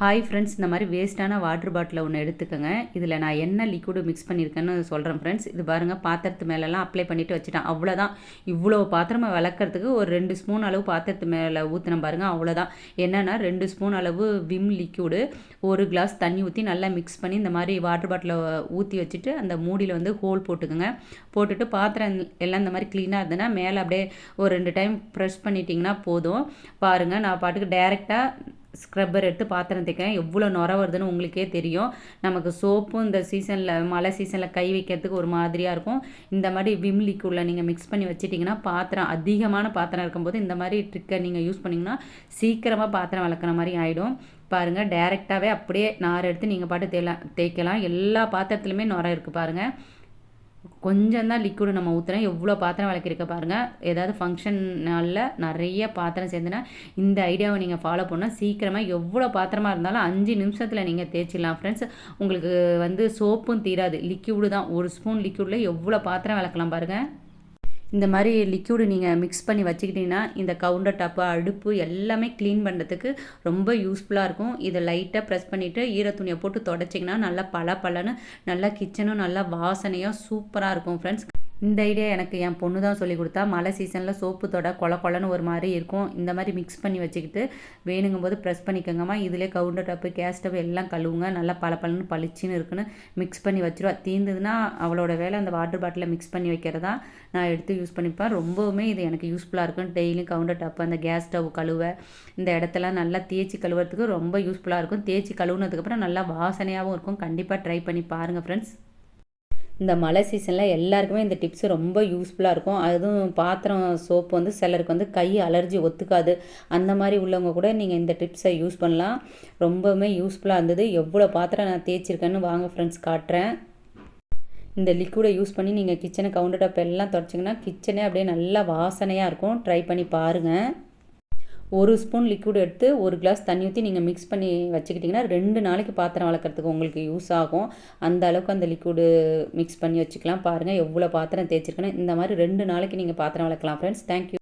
Hi friends இந்த மாதிரி வேஸ்ட்டான water bottle ஒன்று எடுத்துக்கோங்க. இதில் நான் என்ன லிக்விடு மிக்ஸ் பண்ணியிருக்கேன்னு சொல்கிறேன் ஃப்ரெண்ட்ஸ் இது பாருங்கள் பாத்திரத்து மேலெலாம் அப்ளை பண்ணிவிட்டு வச்சுட்டேன். அவ்வளோதான் இவ்வளோ பாத்திரமாக விளக்குறதுக்கு ஒரு ரெண்டு ஸ்பூன் அளவு பாத்திரத்து மேலே ஊற்றின பாருங்கள் அவ்வளோதான் என்னென்னா ரெண்டு ஸ்பூன் அளவு விம் லிக்யூடு ஒரு கிளாஸ் தண்ணி ஊற்றி நல்லா மிக்ஸ் பண்ணி இந்த மாதிரி வாட்டர் பாட்டிலை ஊற்றி வச்சுட்டு அந்த மூடியில் வந்து ஹோல் போட்டுக்கோங்க. போட்டுட்டு பாத்திரம் எல்லாம் இந்த மாதிரி க்ளீனாக இருந்ததுன்னா மேலே அப்படியே ஒரு ரெண்டு டைம் ப்ரெஷ் பண்ணிட்டிங்கன்னா போதும். பாருங்கள் நான் பாட்டுக்கு டைரெக்டாக ஸ்க்ரப்பர் எடுத்து பாத்திரம் தேய்க்கிறேன். எவ்வளோ நுர வருதுன்னு உங்களுக்கே தெரியும். நமக்கு சோப்பும் இந்த சீசனில் மழை சீசனில் கை வைக்கிறதுக்கு ஒரு மாதிரியாக இருக்கும். இந்த மாதிரி விம் லிக்விடில் நீங்கள் மிக்ஸ் பண்ணி வச்சிட்டிங்கன்னா பாத்திரம் அதிகமான பாத்திரம் இருக்கும்போது இந்த மாதிரி ட்ரிக்கை நீங்கள் யூஸ் பண்ணிங்கன்னா சீக்கிரமாக பாத்திரம் வளர்க்குற மாதிரி ஆகிடும் பாருங்கள் டேரெக்டாகவே அப்படியே நார் எடுத்து நீங்கள் பாட்டு தேலாம் தேய்க்கலாம். எல்லா பாத்திரத்துலையுமே நுர இருக்குது பாருங்கள் கொஞ்சம் தான் லிக்விடு நம்ம ஊற்றுறோம் எவ்வளோ பாத்திரம் விளக்கிருக்க பாருங்கள் ஏதாவது ஃபங்க்ஷன் நாளில் நிறைய பாத்திரம் சேர்ந்துனா இந்த ஐடியாவை நீங்கள் ஃபாலோ பண்ணால் சீக்கிரமாக எவ்வளோ பாத்திரமாக இருந்தாலும் அஞ்சு நிமிஷத்தில் நீங்கள் தேய்ச்சிடலாம் ஃப்ரெண்ட்ஸ் உங்களுக்கு வந்து சோப்பும் தீராது. லிக்விடு தான். ஒரு ஸ்பூன் லிக்விடில் எவ்வளோ பாத்திரம் விளக்கலாம் பாருங்கள் இந்த மாதிரி லிக்யூடு நீங்கள் மிக்ஸ் பண்ணி வச்சுக்கிட்டிங்கன்னா இந்த கவுண்டர் டாப்பு அடுப்பு எல்லாமே க்ளீன் பண்ணுறதுக்கு ரொம்ப யூஸ்ஃபுல்லாக இருக்கும். இதை லைட்டாக ப்ரெஸ் பண்ணிவிட்டு ஈர துணியை போட்டு தொடச்சிங்கன்னா நல்லா பல பலன்னு நல்லா கிச்சனும் நல்லா வாசனையாக சூப்பராக இருக்கும் ஃப்ரெண்ட்ஸ் இந்த ஐடியா எனக்கு என் பொண்ணு தான் சொல்லி கொடுத்தா மழை சீசனில் சோப்பு தொட கொல கொலன்னு ஒரு மாதிரி இருக்கும். இந்த மாதிரி மிக்ஸ் பண்ணி வச்சுக்கிட்டு வேணுங்கும் போது ப்ரெஸ் பண்ணிக்கோங்கம்மா. இதிலே கவுண்டர் டாப்பு கேஸ் ஸ்டவ் எல்லாம் கழுவுங்க. நல்லா பல பலன்னு பளிச்சுன்னு இருக்குன்னு மிக்ஸ் பண்ணி வச்சுருவா. தீர்ந்ததுன்னா அவளோட வேலை அந்த வாட்டர் பாட்டிலில் மிக்ஸ் பண்ணி வைக்கிறதா நான் எடுத்து யூஸ் பண்ணிப்பேன். ரொம்பவுமே இது எனக்கு யூஸ்ஃபுல்லாக இருக்கும். டெய்லியும் கவுண்டர் டாப்பு அந்த கேஸ் ஸ்டவ் கழுவ இந்த இடத்தெல்லாம் நல்லா தேய்ச்சி கழுவுறதுக்கு ரொம்ப யூஸ்ஃபுல்லாக இருக்கும். தேய்ச்சி கழுவுனதுக்கப்புறம் நல்லா வாசனையாகவும் இருக்கும். கண்டிப்பாக ட்ரை பண்ணி பாருங்கள் ஃப்ரெண்ட்ஸ் இந்த மழை சீசனில் எல்லாருக்குமே இந்த டிப்ஸ் ரொம்ப யூஸ்ஃபுல்லாக இருக்கும். அதுவும் பாத்திரம் சோப்பு வந்து சிலருக்கு வந்து கை அலர்ஜி ஒத்துக்காது. அந்த மாதிரி உள்ளவங்க கூட நீங்கள் இந்த டிப்ஸை யூஸ் பண்ணலாம். ரொம்பவுமே யூஸ்ஃபுல்லாக இருந்தது. எவ்வளோ பாத்திரம் நான் தேய்ச்சிருக்கேன்னு வாங்க ஃப்ரெண்ட்ஸ் காட்டுறேன். இந்த லிக்விடை யூஸ் பண்ணி நீங்கள் கிச்சனை கவுண்டர் டாப் எல்லாம் தொடச்சிங்கன்னா கிச்சனே அப்படியே நல்லா வாசனையாக இருக்கும். ட்ரை பண்ணி பாருங்கள் ஒரு ஸ்பூன் லிக்விட் எடுத்து ஒரு கிளாஸ் தண்ணி ஊற்றி நீங்கள் மிக்ஸ் பண்ணி வச்சுக்கிட்டிங்கன்னா ரெண்டு நாளைக்கு பாத்திரம் வளர்க்குறதுக்கு உங்களுக்கு யூஸ் ஆகும். அந்த அளவுக்கு அந்த லிக்விடு மிக்ஸ் பண்ணி வச்சுக்கலாம். பாருங்கள் எவ்வளோ பாத்திரம் தேய்ச்சிருக்கணும் இந்த மாதிரி ரெண்டு நாளைக்கு நீங்கள் பாத்திரம் வளர்க்கலாம் ஃப்ரெண்ட்ஸ் தேங்க்யூ